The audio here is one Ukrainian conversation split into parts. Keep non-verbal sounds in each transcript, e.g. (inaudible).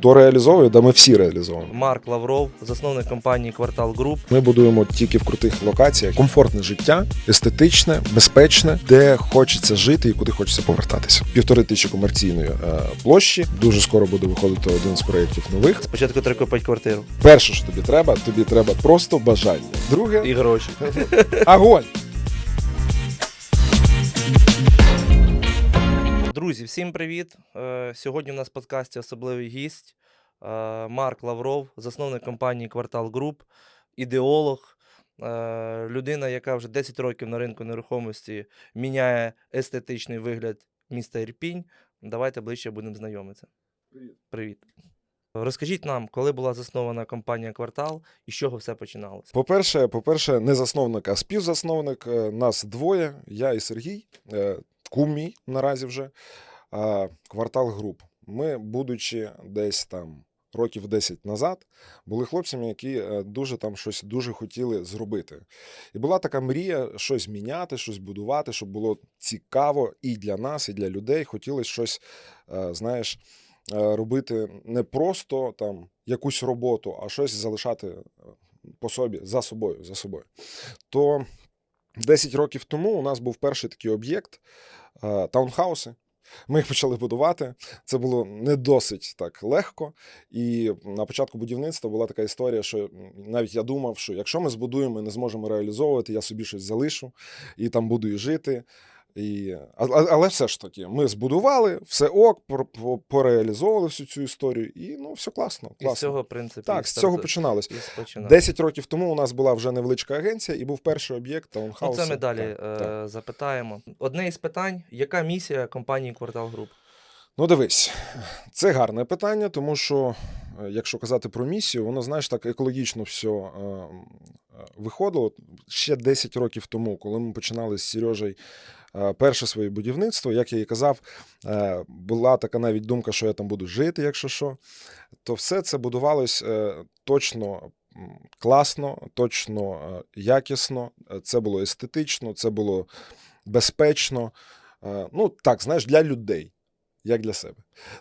Хто реалізовує? Да ми всі реалізовуємо. Марк Лавров, засновник компанії Квартал Груп. Ми будуємо тільки в крутих локаціях комфортне життя, естетичне, безпечне, де хочеться жити і куди хочеться повертатися. Півтори тисячі комерційної е, площі. Дуже скоро буде виходити один з проєктів нових. Спочатку треба купити квартиру Перше, що тобі треба, тобі треба просто бажання. Друге і гроші. огонь. Друзі, всім привіт! Е, Сьогодні у нас в подкасті особливий гість е, Марк Лавров, засновник компанії Квартал Груп, ідеолог, е, людина, яка вже 10 років на ринку нерухомості міняє естетичний вигляд міста Ірпінь. Давайте ближче будемо знайомитися. Привіт. Привіт. Розкажіть нам, коли була заснована компанія Квартал і з чого все починалося? По-перше, по-перше, не засновник, а співзасновник. Нас двоє, я і Сергій, е, кум мій наразі вже, квартал груп. Ми, будучи десь там років 10 назад, були хлопцями, які е, дуже там щось дуже хотіли зробити. І була така мрія щось міняти, щось будувати, щоб було цікаво і для нас, і для людей. Хотілося щось, е, знаєш, е, робити не просто там якусь роботу, а щось залишати по собі, за собою, за собою. То 10 років тому у нас був перший такий об'єкт таунхауси. Ми їх почали будувати. Це було не досить так легко. І на початку будівництва була така історія, що навіть я думав, що якщо ми збудуємо і не зможемо реалізовувати, я собі щось залишу і там буду і жити. І... а- а- Але все ж таки, ми збудували, все ок, пор- пореалізовували всю цю історію, і ну все класно. І з цього, в принципі, Так, з цього починалось. 10 років тому у нас була вже невеличка агенція, і був перший об'єкт Ну, таунхаусу. це ми далі Так, е, так. запитаємо. Одне із питань: яка місія компанії Квартал Груп? Ну, дивись, це гарне питання, тому що, е, якщо казати про місію, воно, знаєш, так екологічно все е, виходило. Ще 10 років тому, коли ми починали з Сережею перше своє будівництво, як я і казав, е, була така навіть думка, що я там буду жити, якщо що. То все це будувалось е, точно. Класно, точно е, якісно, е, це було естетично, це було безпечно. Е, Ну, так, знаєш, для людей як для себе.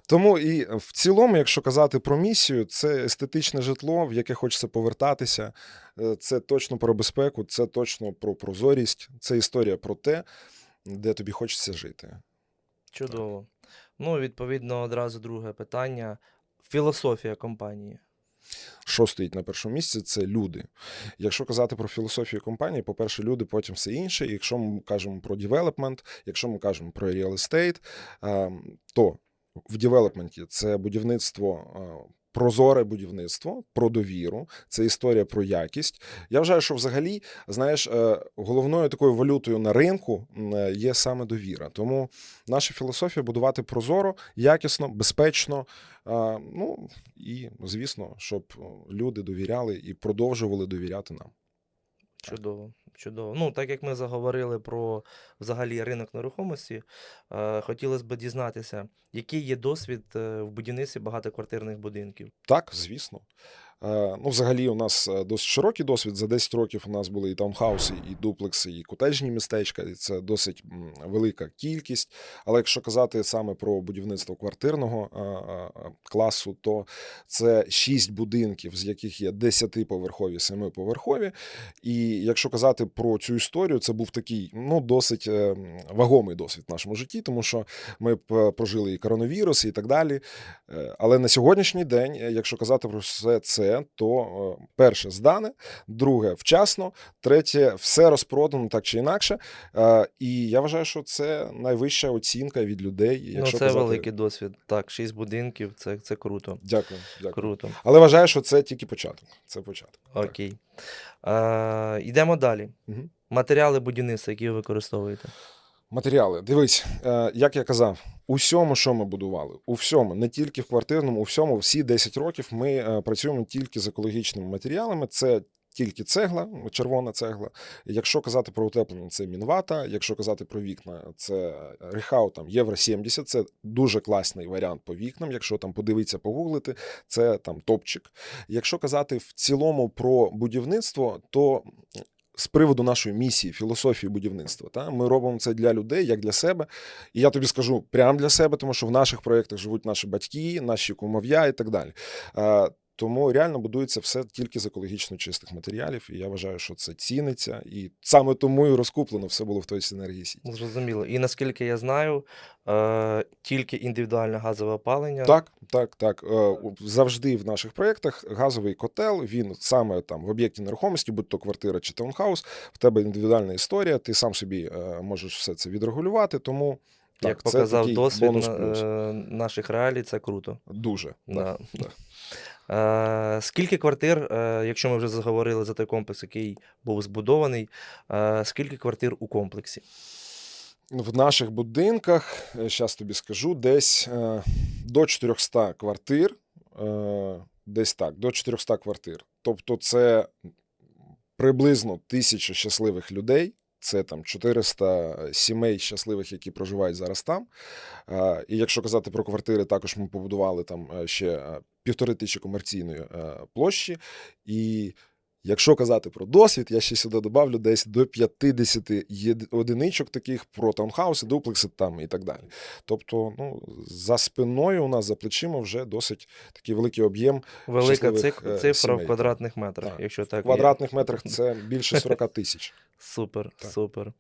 Тому і в цілому, якщо казати про місію, це естетичне житло, в яке хочеться повертатися. Е, Це точно про безпеку, це точно про прозорість, це історія про те, де тобі хочеться жити. Чудово. Ну, відповідно, одразу друге питання. Філософія компанії. Що стоїть на першому місці, це люди. Якщо казати про філософію компанії, по-перше, люди, потім все інше. Якщо ми кажемо про девелопмент, якщо ми кажемо про real estate, ем, то в девелопменті це будівництво. Прозоре будівництво, про довіру, це історія про якість. Я вважаю, що взагалі, знаєш, е, головною такою валютою на ринку е, є саме довіра. Тому наша філософія будувати прозоро, якісно, безпечно. е, Ну і звісно, щоб люди довіряли і продовжували довіряти нам. Чудово. Чудово. Ну, так як ми заговорили про взагалі ринок нерухомості, е, хотілося б дізнатися, який є досвід е, в будівництві багатоквартирних будинків. Так, звісно. Е, Ну, взагалі, у нас е, досить широкий досвід. За 10 років у нас були і таунхауси, і дуплекси, і котеджні містечка. І це досить велика кількість. Але якщо казати саме про будівництво квартирного е, класу, то це 6 будинків, з яких є 10-поверхові, 7-поверхові. І якщо казати про цю історію, це був такий ну, досить вагомий досвід в нашому житті, тому що ми прожили і коронавірус, і так далі. Але на сьогоднішній день, якщо казати про все це, то е, перше здане, друге вчасно, третє все розпродано так чи інакше. Е, І я вважаю, що це найвища оцінка від людей. Ну, це казати... великий досвід. Так, шість будинків, це, це круто. Дякую, дякую. Круто. Але вважаю, що це тільки початок. Це початок. Так. Окей. Е, йдемо далі. Мгм. Матеріали будівництва, які ви використовуєте. Матеріали. Дивись, е, як я казав, у всьому, що ми будували, у всьому, не тільки в квартирному, у всьому, всі 10 років ми е, працюємо тільки з екологічними матеріалами. Це тільки цегла, червона цегла. Якщо казати про утеплення, це мінвата. Якщо казати про вікна, це рехау там Євро 70. Це дуже класний варіант по вікнам. Якщо там подивитися, погуглити, це там топчик. Якщо казати в цілому про будівництво, то з приводу нашої місії, філософії будівництва. Та? Ми робимо це для людей, як для себе. І я тобі скажу прямо для себе, тому що в наших проєктах живуть наші батьки, наші кумов'я і так далі. Тому реально будується все тільки з екологічно чистих матеріалів, і я вважаю, що це ціниться, і саме тому і розкуплено все було в той синергії сіті. Зрозуміло. І наскільки я знаю, е, тільки індивідуальне газове опалення. Так, так, так. Е, Завжди в наших проєктах газовий котел, він саме там в об'єкті нерухомості, будь то квартира чи таунхаус, в тебе індивідуальна історія, ти сам собі е, можеш все це відрегулювати, тому так, Як показав досвід на- е, наших реалій, це круто. Дуже. Да. Так, так. Е, скільки квартир, е, якщо ми вже заговорили за той комплекс, який був збудований, е, скільки квартир у комплексі? В наших будинках, зараз тобі скажу, десь до 400 квартир. Десь так, до 400 квартир. Тобто, це приблизно тисяча щасливих людей. Це там 400 сімей щасливих, які проживають зараз там. Е, І якщо казати про квартири, також ми побудували там е, ще е, півтори тисячі комерційної е, площі. І якщо казати про досвід, я ще сюди добавлю десь до 50 одиничок таких про таунхауси, дуплекси там і так далі. Тобто, ну, за спиною у нас за плечима вже досить такий великий об'єм. Велика е, цифра сімей, в квадратних метрах, Так. якщо так. В квадратних метрах це більше (laughs) 40 тисяч. Супер, Так. супер.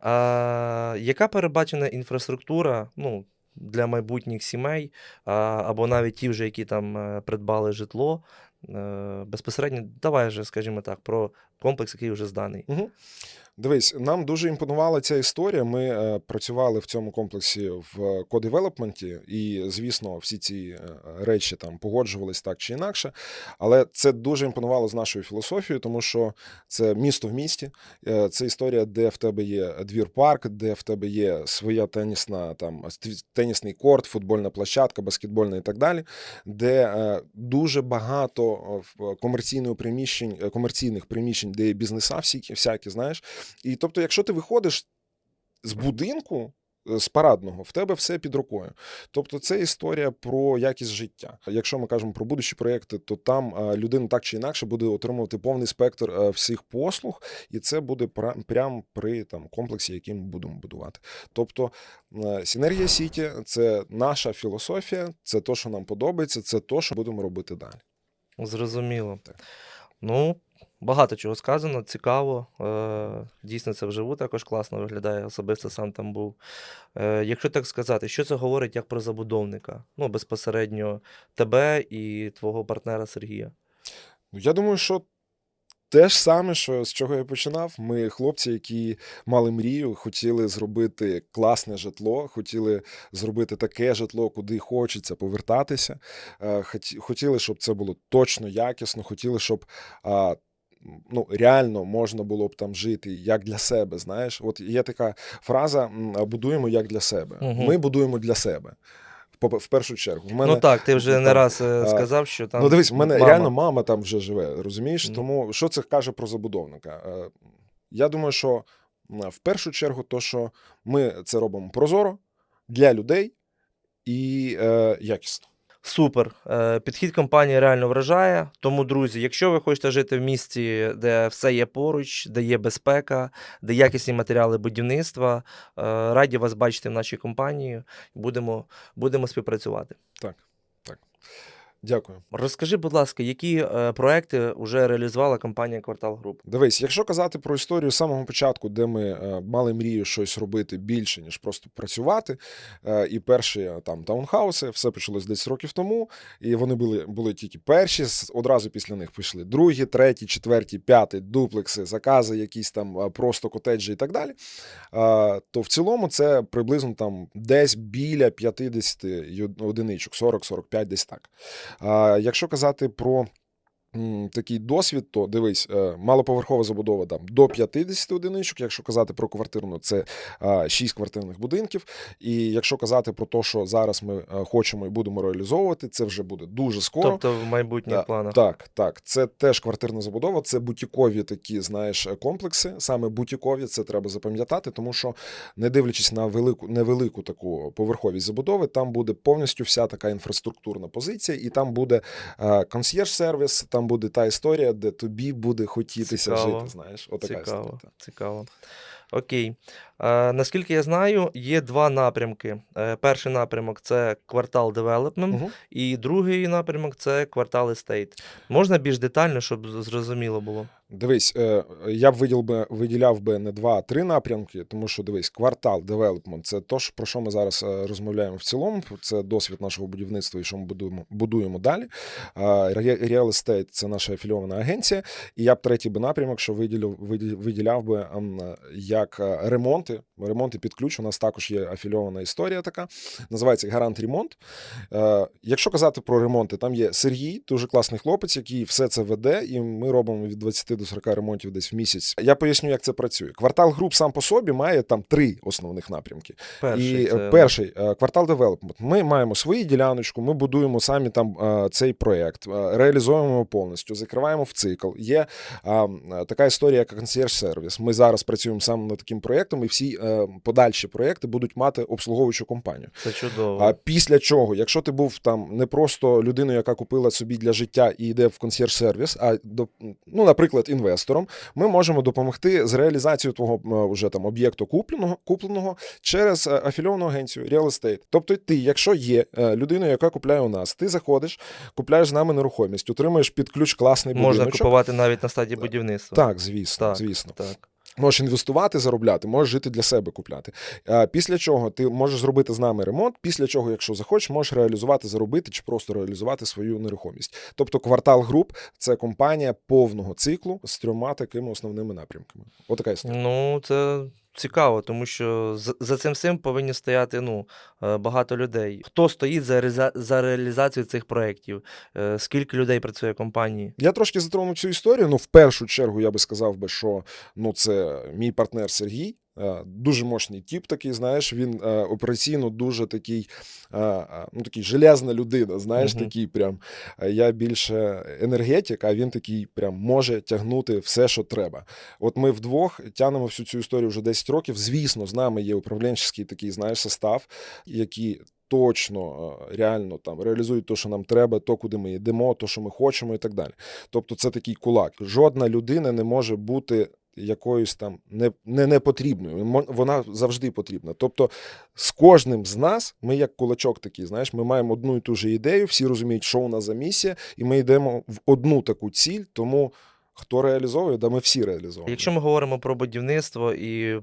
А, яка передбачена інфраструктура ну, для майбутніх сімей, або навіть ті вже, які там е, придбали житло? Е, Безпосередньо, давай вже, скажімо так, про комплекс, який вже зданий. Угу. Дивись, нам дуже імпонувала ця історія. Ми е, працювали в цьому комплексі в кодевелопменті, і, звісно, всі ці е, речі там погоджувались так чи інакше. Але це дуже імпонувало з нашою філософією, тому що це місто в місті. Е, Це історія, де в тебе є двір-парк, де в тебе є своя тенісна там тенісний корт, футбольна площадка, баскетбольна і так далі, де е, дуже багато е, в- комерційного приміщень, е, комерційних приміщень, де є бізнеса всякі, всякі, знаєш. І тобто, якщо ти виходиш з будинку. е, З парадного в тебе все під рукою. Тобто, це історія про якість життя. Якщо ми кажемо про будущі проекти, то там е, людина так чи інакше буде отримувати повний спектр е, всіх послуг, і це буде прямо при там комплексі, який ми будемо будувати. Тобто, Сінергія Сіті це наша філософія, це те, що нам подобається, це те, що будемо робити далі. Зрозуміло. Так. Ну, багато чого сказано, цікаво. Е, дійсно, це вживу також класно виглядає. Особисто сам там був. Е, якщо так сказати, що це говорить як про забудовника? Ну, безпосередньо тебе і твого партнера Сергія. Ну, я думаю, що те ж саме, що з чого я починав. Ми хлопці, які мали мрію, хотіли зробити класне житло, хотіли зробити таке житло, куди хочеться повертатися. Е, Хотіли, щоб це було точно якісно, хотіли, щоб. Ну, реально можна було б там жити як для себе. Знаєш, от є така фраза: будуємо як для себе. Мгм. Ми будуємо для себе. В першу чергу. В мене Ну так, ти вже (laughs) не раз е, сказав, що там. ну, дивись, в мене мама. реально мама там вже живе, розумієш? Ну. Тому що це каже про забудовника? Е, Я думаю, що в першу чергу, то, що ми це робимо прозоро для людей і е, якісно. Супер. Е, Підхід компанії реально вражає. Тому, друзі, якщо ви хочете жити в місті, де все є поруч, де є безпека, де якісні матеріали будівництва, е, раді вас бачити в нашій компанії. Будемо, будемо співпрацювати. Так, так. Дякую. Розкажи, будь ласка, які е, проекти вже реалізувала компанія Квартал Груп? Дивись, якщо казати про історію з самого початку, де ми е, мали мрію щось робити більше, ніж просто працювати, е, і перші е, там таунхауси, все почалось десь років тому, і вони були, були тільки перші, одразу після них пішли другі, треті, четверті, п'яті, дуплекси, закази, якісь там е, просто котеджі і так далі. Е, То в цілому це приблизно там десь біля 50 ю- одиничок, 40-45, десь так. Якщо казати про такий досвід, то дивись, е, малоповерхова забудова там до 50 одиничок. Якщо казати про квартирну, це 6 квартирних будинків. І якщо казати про те, що зараз ми е, хочемо і будемо реалізовувати, це вже буде дуже скоро. Тобто в майбутніх планах. Так, так. Це теж квартирна забудова, це бутікові такі, знаєш, комплекси. Саме бутікові, це треба запам'ятати, тому що, не дивлячись на велику, невелику таку поверховість забудови, там буде повністю вся така інфраструктурна позиція, і там буде е, консьєрж-сервіс, там там буде та історія, де тобі буде хотітися Цікаво. жити. Знаєш, отака. Цікаво, історія. цікаво. Окей. Е, наскільки я знаю, є два напрямки. Е, перший напрямок це квартал девелопмент, угу. і другий напрямок це квартал естейт. Можна більш детально, щоб зрозуміло було? Дивись, е, я б виділ би, виділяв би не два, а три напрямки, тому що дивись, квартал девелопмент це то, про що ми зараз е, розмовляємо в цілому. Це досвід нашого будівництва і що ми будуємо, будуємо далі. Real Estate – це наша афільована агенція. І я б третій би напрямок, що виділив, виділяв би ем, як е, ремонти. Ремонти під ключ. У нас також є афільована історія така. Називається Гарант Ремонт. Якщо казати про ремонти, там є Сергій, дуже класний хлопець, який все це веде, і ми робимо від 20 до 40 ремонтів десь в місяць. Я поясню, як це працює. Квартал груп сам по собі має там три основних напрямки. Перший і це... е, перший е, квартал девелопмент. Ми маємо свою діляночку, ми будуємо самі там е, цей проект, реалізуємо його повністю, закриваємо в цикл. Є така історія, як консьєрж сервіс. Ми зараз працюємо саме над таким проектом, і всі подальші проекти будуть мати обслуговуючу компанію. Це чудово. А після чого, якщо ти був там не просто людиною, яка купила собі для життя і йде в консьєрж сервіс, а до ну, наприклад, інвестором, ми можемо допомогти з реалізацією твого м, вже там об'єкту купленого купленого через е, афільовану агенцію Real Estate. Тобто, ти, якщо є людина, людиною, яка купляє у нас, ти заходиш, купляєш з нами нерухомість, отримуєш під ключ класний Можна будиночок. купувати навіть на стадії будівництва. Так, звісно, Так. звісно. Так. Можеш інвестувати, заробляти, можеш жити для себе купляти. А після чого ти можеш зробити з нами ремонт, після чого, якщо захочеш, можеш реалізувати, заробити чи просто реалізувати свою нерухомість. Тобто квартал груп це компанія повного циклу з трьома такими основними напрямками. Отака історія. Ну, це цікаво, тому що за, цим всім повинні стояти ну, е, багато людей. Хто стоїть за, за реалізацію цих проєктів? Е, Скільки людей працює в компанії? Я трошки затронув цю історію. Ну, в першу чергу, я би сказав би, що ну, це мій партнер Сергій. Е, Дуже мощний тіп такий, знаєш, він е, операційно дуже такий, е, ну такий железна людина, знаєш, Мгм. такий прям. Я більше енергетик, а він такий прям може тягнути все, що треба. От ми вдвох тягнемо всю цю історію вже 10 років. Звісно, з нами є управлінський такий, знаєш, состав, який точно реально там реалізують те, що нам треба, то, куди ми йдемо, то, що ми хочемо, і так далі. Тобто, це такий кулак. Жодна людина не може бути. Якоюсь там не, не непотрібною, Мо- вона завжди потрібна. Тобто, з кожним з нас, ми як кулачок такий, знаєш, ми маємо одну і ту же ідею, всі розуміють, що у нас за місія, і ми йдемо в одну таку ціль. Тому хто реалізовує, да ми всі реалізовуємо. Якщо ми говоримо про будівництво і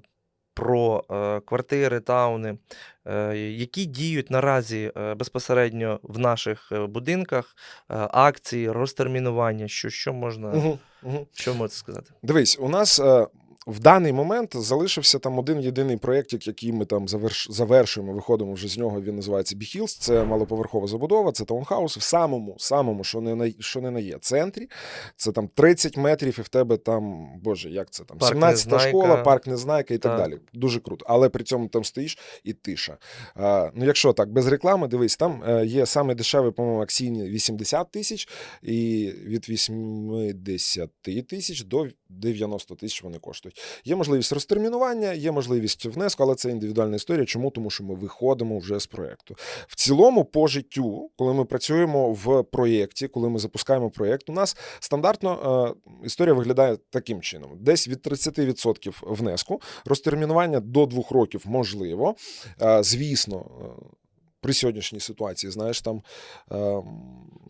про е, квартири, тауни, е, які діють наразі е, безпосередньо в наших будинках, акції, розтермінування, що, що можна, Угу, угу. що можете сказати? Дивись, у нас в даний момент залишився там один єдиний проєкт, який ми там заверш... завершуємо, виходимо вже з нього. Він називається Біхілс. Це малоповерхова забудова, це таунхаус в самому, самому, що не на що не на є центрі. Це там 30 метрів, і в тебе там, боже, як це там, 17 Незнайка. школа, парк Незнайка і так, Так. далі. Дуже круто. Але при цьому там стоїш і тиша. А, ну, якщо так, без реклами, дивись, там е, є саме дешевий, по-моєму, акційні 80 тисяч, і від 80 тисяч до 90 тисяч вони коштують. Є можливість розтермінування, є можливість внеску, але це індивідуальна історія. Чому? Тому що ми виходимо вже з проєкту. В цілому, по життю, коли ми працюємо в проєкті, коли ми запускаємо проєкт, у нас стандартно е, історія виглядає таким чином: десь від 30% внеску, розтермінування до 2 років можливо. Е, звісно. При сьогоднішній ситуації, знаєш, там Е...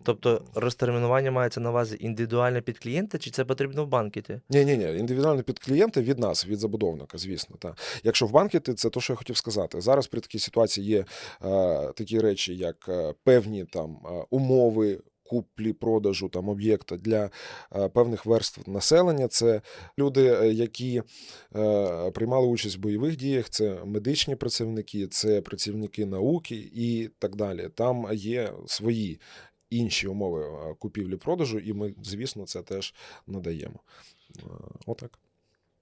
Тобто розтермінування мається на увазі індивідуально під клієнта, чи це потрібно в банкеті? Ні, ні, ні, індивідуально під клієнта від нас, від забудовника, звісно. Та. Якщо в банкети, це те, що я хотів сказати. Зараз при такій ситуації є е, такі речі, як е, певні там е, умови. Куплі продажу там об'єкта для е, певних верств населення. Це люди, е, які е, приймали участь в бойових діях, це медичні працівники, це працівники науки і так далі. Там є свої інші умови купівлі-продажу, і ми, звісно, це теж надаємо. Отак.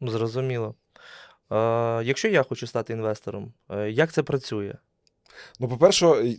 Зрозуміло. Якщо я хочу стати інвестором, як це працює? Ну, по-перше,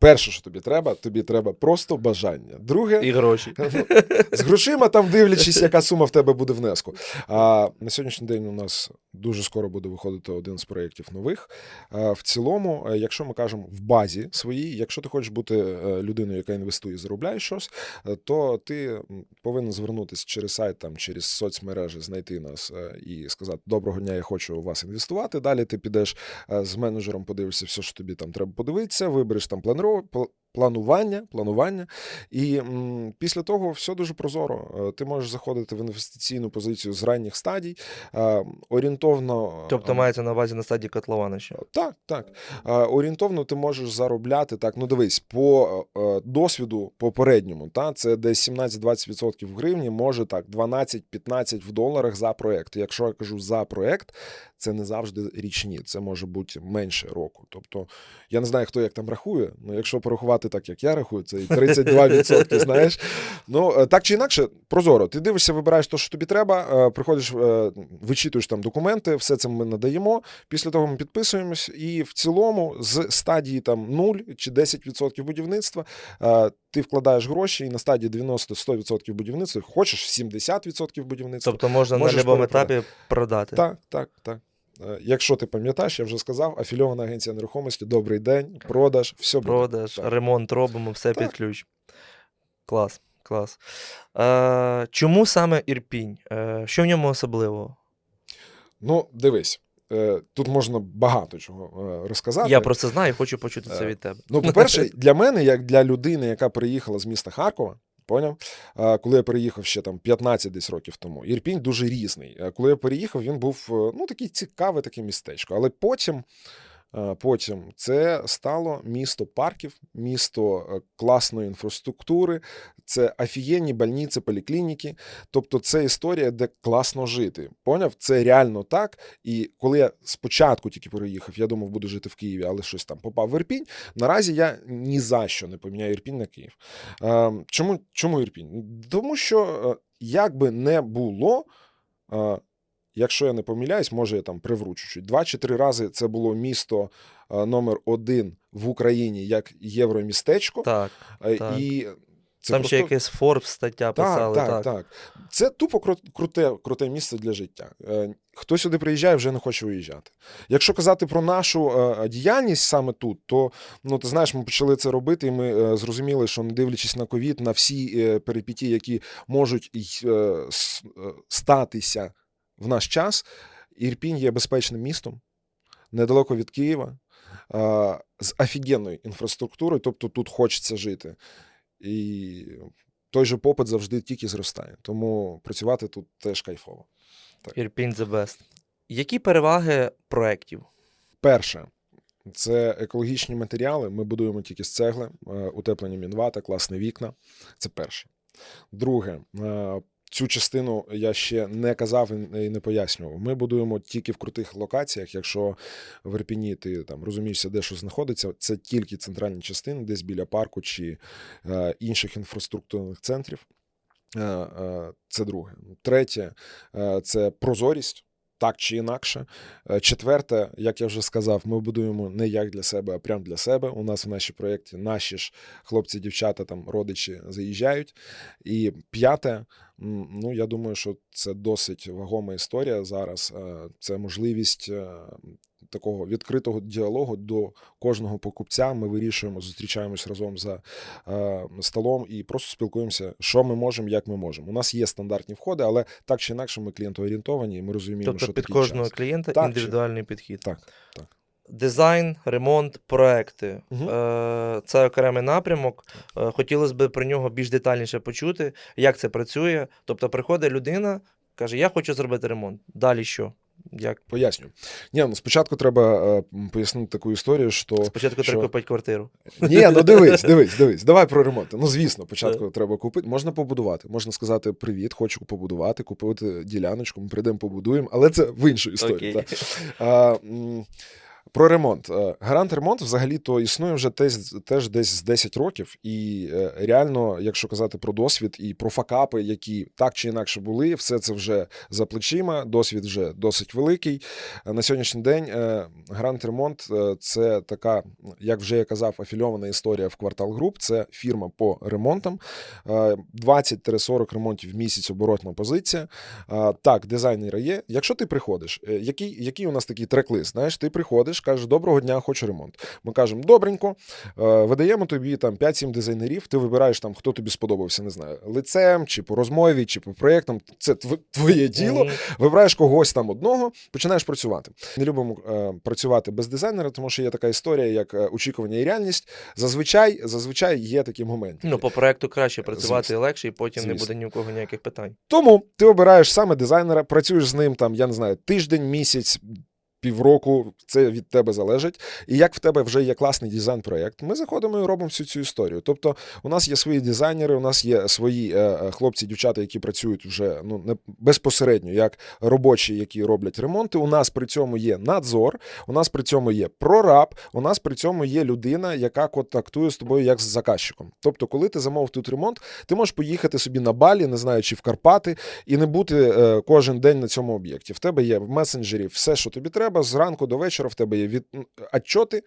Перше, що тобі треба, тобі треба просто бажання. Друге, І гроші. (laughs) з грошима там дивлячись, яка сума в тебе буде внеску. А на сьогоднішній день у нас дуже скоро буде виходити один з проєктів нових. А, в цілому, е, якщо ми кажемо в базі своїй, якщо ти хочеш бути е, людиною, яка інвестує і заробляє щось, е, то ти повинен звернутися через сайт, там через соцмережі, знайти нас і сказати: Доброго дня, я хочу у вас інвестувати. Далі ти підеш з менеджером, подивишся все, що тобі там треба подивитися, вибереш там планро- Pro планування, планування. І м, після того все дуже прозоро. Е, Ти можеш заходити в інвестиційну позицію з ранніх стадій, е, орієнтовно. Тобто е, мається на увазі на стадії котлована ще. так, так. Е, Орієнтовно ти можеш заробляти так. Ну дивись, по е, досвіду попередньому, та це десь 17-20% в гривні, може так, 12-15 в доларах за проект. Якщо я кажу за проект, це не завжди річні, це може бути менше року. Тобто я не знаю, хто як там рахує. Ну, якщо порахувати так, як я рахую, це і 32%, (laughs) знаєш. Ну е, так чи інакше, прозоро. Ти дивишся, вибираєш те, що тобі треба, е, приходиш, е, вичитуєш там документи, все це ми надаємо. Після того ми підписуємось, і в цілому з стадії там 0 чи 10% будівництва ти вкладаєш гроші, і на стадії 90-100% будівництва хочеш 70% будівництва. Тобто можна на будь-якому етапі продати. Так, так, так. Е, Якщо ти пам'ятаєш, я вже сказав, афільована агенція нерухомості, добрий день, продаж, все буде. Продаж, Так. ремонт робимо, все Так. під ключ. Клас, клас. Е, чому саме Ірпінь? Е, що в ньому особливого? Ну, дивись, е, тут можна багато чого е, розказати. Я про це знаю і хочу почути це Е, від тебе. Ну, по-перше, (laughs) для мене, як для людини, яка приїхала з міста Харкова, поняв? Коли я переїхав ще там 15 десь років тому, Ірпінь дуже різний. Е, Коли я переїхав, він був е, ну, такий цікаве таке містечко. Але потім. Е, Потім це стало місто парків, місто е, класної інфраструктури, це офігенні больниці, поліклініки. Тобто, це історія, де класно жити. Поняв? Це реально так. І коли я спочатку тільки переїхав, я думав, буду жити в Києві, але щось там попав в Ірпінь. Наразі я ні за що не поміняю Ірпінь на Київ. Е, чому, чому Ірпінь? Тому що як би не було. Якщо я не помиляюсь, може я там привру чуть-чуть. Два чи три рази це було місто е, номер один в Україні як євромістечко. Так. Е, так. І це Там просто... ще якесь Forbes стаття писали. Так, Так, так, так. Це тупо кру- круте, круте місце для життя. Е, Хто сюди приїжджає, вже не хоче виїжджати. Якщо казати про нашу діяльність саме тут, то ну ти знаєш, ми почали це робити, і ми зрозуміли, що не дивлячись на ковід, на всі перипетії, які можуть статися в наш час, Ірпінь є безпечним містом, недалеко від Києва, з офігенною інфраструктурою, тобто тут хочеться жити. І той же попит завжди тільки зростає. Тому працювати тут теж кайфово. Ірпінь the best. Які переваги проєктів? Перше, це екологічні матеріали. Ми будуємо тільки з цегли, е, утеплені мінвата, класні вікна. Це перше. Друге, е, цю частину я ще не казав і не пояснював. Ми будуємо тільки в крутих локаціях. Якщо в Ірпіні ти там розумієшся, де що знаходиться, це тільки центральні частини, десь біля парку чи е, інших інфраструктурних центрів. Е, е, Це друге. Третє е, це прозорість. Так чи інакше. Е, Четверте, як я вже сказав, ми будуємо не як для себе, а прям для себе. У нас в нашій проєкті наші ж хлопці, дівчата, там родичі заїжджають. І п'яте, ну я думаю, що це досить вагома історія зараз. Е, Це можливість е, такого відкритого діалогу до кожного покупця. Ми вирішуємо, зустрічаємось разом за е, столом і просто спілкуємося, що ми можемо, як ми можемо. У нас є стандартні входи, але так чи інакше ми клієнтоорієнтовані, і ми розуміємо, Тобто що під кожного час. клієнта Так, індивідуальний підхід. Так, так. Дизайн, ремонт, проекти. Е, Це окремий напрямок. Е, Хотілося б про нього більш детальніше почути, як це працює. Тобто приходить людина, каже: Я хочу зробити ремонт. Далі що? Як? Поясню. Ні, ну спочатку треба е, пояснити таку історію, що Спочатку що? треба купити квартиру. ні, ну (laughs) дивись, дивись, дивись. Давай про ремонт. Ну звісно, спочатку треба купити. Можна побудувати. Можна сказати привіт, хочу побудувати, купити діляночку. Ми прийдемо, побудуємо, але це в іншу історію. Okay. так. А, Про ремонт. Е, Гарант ремонт взагалі-то існує вже теж, теж десь з 10 років. І е, реально, якщо казати про досвід і про факапи, які так чи інакше були, все це вже за плечима. Досвід вже досить великий. Е, На сьогоднішній день Гарант ремонт це така, як вже я казав, афільована історія в квартал груп. Це фірма по ремонтам. Е, 20-40 ремонтів в місяць оборотна позиція. Так, дизайнери є. Якщо ти приходиш, який, який у нас такий трек-лист? Знаєш, ти приходиш, кажеш, доброго дня, хочу ремонт. Ми кажемо, добренько, е, видаємо тобі там 5-7 дизайнерів, ти вибираєш там, хто тобі сподобався, не знаю, лицем, чи по розмові, чи по проєктам. Це твоє діло. Вибираєш когось там одного, починаєш працювати. Не любимо е, працювати без дизайнера, тому що є така історія, як е, очікування і реальність. Зазвичай, зазвичай є такі моменти. Ну, по проекту краще працювати Звісно. легше, і потім не буде ні у кого ніяких питань. Тому ти обираєш саме дизайнера, працюєш з ним там, я не знаю, тиждень, місяць. Півроку це від тебе залежить. І як в тебе вже є класний дизайн-проєкт, ми заходимо і робимо всю цю історію. Тобто, у нас є свої дизайнери, у нас є свої е, е, хлопці, дівчата, які працюють вже ну не безпосередньо, як робочі, які роблять ремонти. У нас при цьому є надзор, у нас при цьому є прораб, у нас при цьому є людина, яка контактує з тобою як з заказчиком. Тобто, коли ти замовив тут ремонт, ти можеш поїхати собі на Балі, не знаю, чи в Карпати, і не бути е, кожен день на цьому об'єкті. В тебе є в месенджері все, що тобі треба. Зранку до вечора в тебе є від отчоти,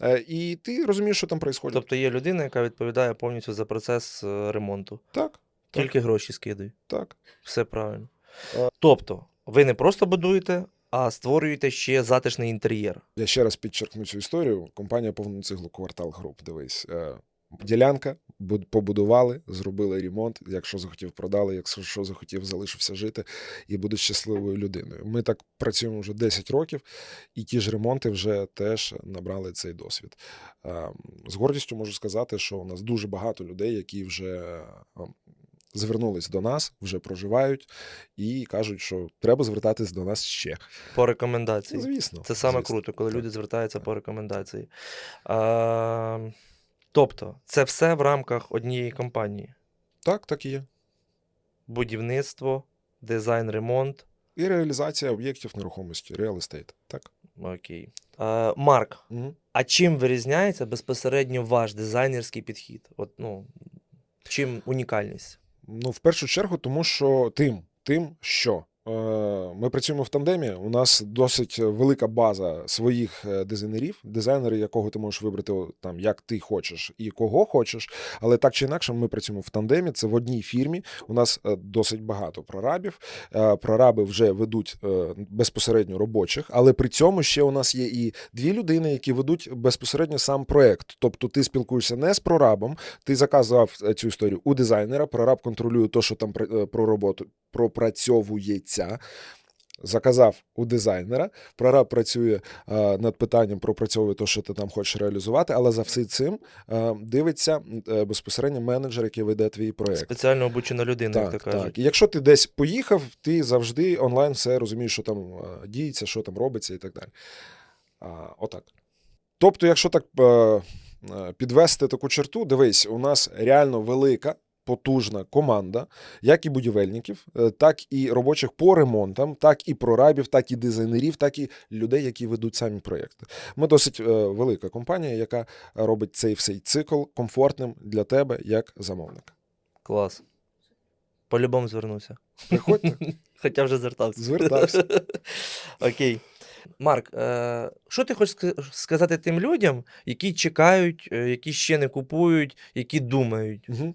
е, і ти розумієш, що там відбувається. Тобто є людина, яка відповідає повністю за процес е, ремонту. Так, так, Тільки гроші скидує. так. Все правильно. А- Тобто, ви не просто будуєте, а створюєте ще затишний інтер'єр. Я ще раз підчеркну цю історію. Компанія повну циглу квартал груп. Дивись. Ділянка побудували, зробили ремонт. Якщо захотів, продали, якщо що захотів, залишився жити і буде щасливою людиною. Ми так працюємо вже 10 років, і ті ж ремонти вже теж набрали цей досвід. Е, З гордістю можу сказати, що у нас дуже багато людей, які вже е, звернулись до нас, вже проживають і кажуть, що треба звертатись до нас ще. По рекомендації. Звісно, Це саме звісно. круто, коли Так, люди звертаються так. по рекомендації. А, тобто, це все в рамках однієї компанії: Так, так і є. будівництво, дизайн, ремонт. І реалізація об'єктів нерухомості, real estate. Так. Окей. А, Марк, Угу. а чим вирізняється безпосередньо ваш дизайнерський підхід? От, ну, чим унікальність? Ну, в першу чергу, тому що тим, тим, що е, ми працюємо в тандемі. У нас досить велика база своїх е, дизайнерів, дизайнери, якого ти можеш вибрати там, як ти хочеш і кого хочеш. Але так чи інакше, ми працюємо в тандемі. Це в одній фірмі. У нас е, досить багато прорабів. Е, Прораби вже ведуть е, безпосередньо робочих, але при цьому ще у нас є і дві людини, які ведуть безпосередньо сам проект. Тобто ти спілкуєшся не з прорабом, ти заказував е, цю історію у дизайнера, прораб контролює те, що там е, про роботу пропрацьовується. Заказав у дизайнера, прораб працює е, над питанням, пропрацьовує те, що ти там хочеш реалізувати, але за все цим е, дивиться е, безпосередньо менеджер, який веде твій проект. Спеціально обучена людина, як Так, кажуть. так. І якщо ти десь поїхав, ти завжди онлайн все розумієш, що там е, діється, що там робиться і так далі. А, отак. Тобто, якщо так е, е, підвести таку черту, дивись, у нас реально велика. Потужна команда, як і будівельників, е, так і робочих по ремонтам, так і прорабів, так і дизайнерів, так і людей, які ведуть самі проєкти. Ми досить е, велика компанія, яка робить цей всей цикл комфортним для тебе як замовника. Клас. По-любому звернуся. Приходьте, (laughs) Хоча вже звертався. Звертався. (laughs) Окей. Марк, е, що ти хочеш сказати тим людям, які чекають, які ще не купують, які думають? Угу.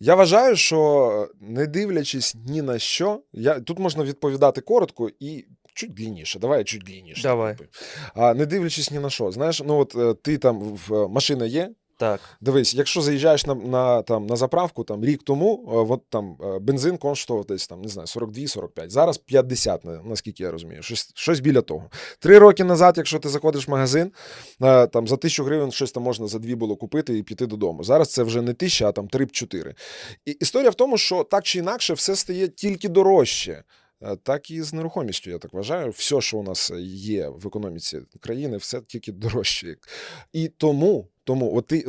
Я вважаю, що не дивлячись ні на що, я, тут можна відповідати коротко і чуть длінніше. Давай чуть длінніше. Давай. А, не дивлячись ні на що. Знаєш, ну от е, ти там в машина є. Так. Дивись, якщо заїжджаєш на, на, там, на заправку там, рік тому, е, от, там, е, бензин коштував десь там, не знаю, 42-45. Зараз 50, наскільки я розумію. Щось, щось біля того. Три роки назад, якщо ти заходиш в магазин, е, там, за тисячу гривень щось там можна за дві було купити і піти додому. Зараз це вже не тисяча, а там 3-4. І історія в тому, що так чи інакше все стає тільки дорожче. Так і з нерухомістю, я так вважаю. Все, що у нас є в економіці країни, все тільки дорожче. І тому, тому от ти,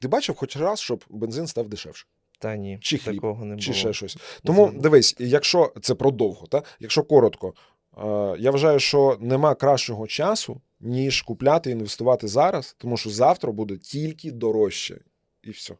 ти бачив хоч раз, щоб бензин став дешевше, Та ні, Чи хліб, такого не чи ще щось. Тому дивись, якщо це продовго, та? якщо коротко, е, я вважаю, що нема кращого часу ніж купляти і інвестувати зараз, тому що завтра буде тільки дорожче. І все.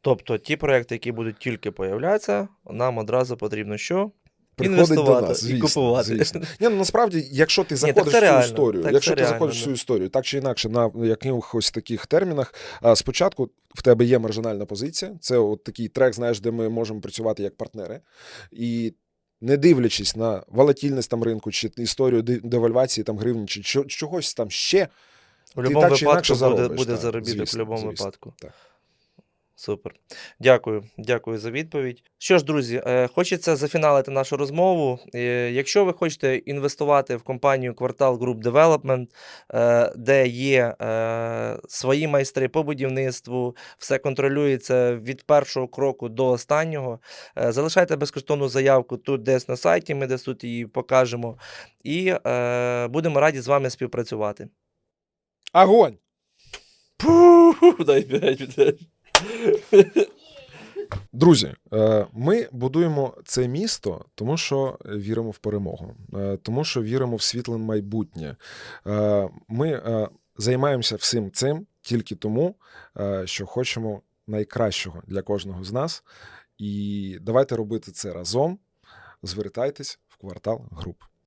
Тобто ті проекти, які будуть тільки появлятися, нам одразу потрібно що? Приходить до нас, і купувати. Звісно. (laughs) Ні, ну насправді, якщо ти так заходиш це в цю реально, історію, так якщо це ти реально, заходиш в да. цю історію, так чи інакше, на якихось таких термінах, а, спочатку в тебе є маржинальна позиція. Це от такий трек, знаєш, де ми можемо працювати як партнери. І не дивлячись на волатильність там ринку, чи історію девальвації там гривні, чи чогось там ще, В будь-якому випадку буде, заробиш, буде так, заробіток в будь-якому звісно, випадку. так. Супер. Дякую, дякую за відповідь. Що ж, друзі, е, хочеться зафіналити нашу розмову. Е, Якщо ви хочете інвестувати в компанію Квартал Group Development, е, де є свої майстри по будівництву, все контролюється від першого кроку до останнього. Залишайте безкоштовну заявку тут десь на сайті, ми десь тут її покажемо. І будемо раді з вами співпрацювати. Огонь! Пу, дай п'ять. Друзі, е, ми будуємо це місто, тому що віримо в перемогу, е, тому що віримо в світле майбутнє. Е, Ми займаємося всім цим тільки тому, що хочемо найкращого для кожного з нас. І давайте робити це разом. Звертайтесь в квартал груп.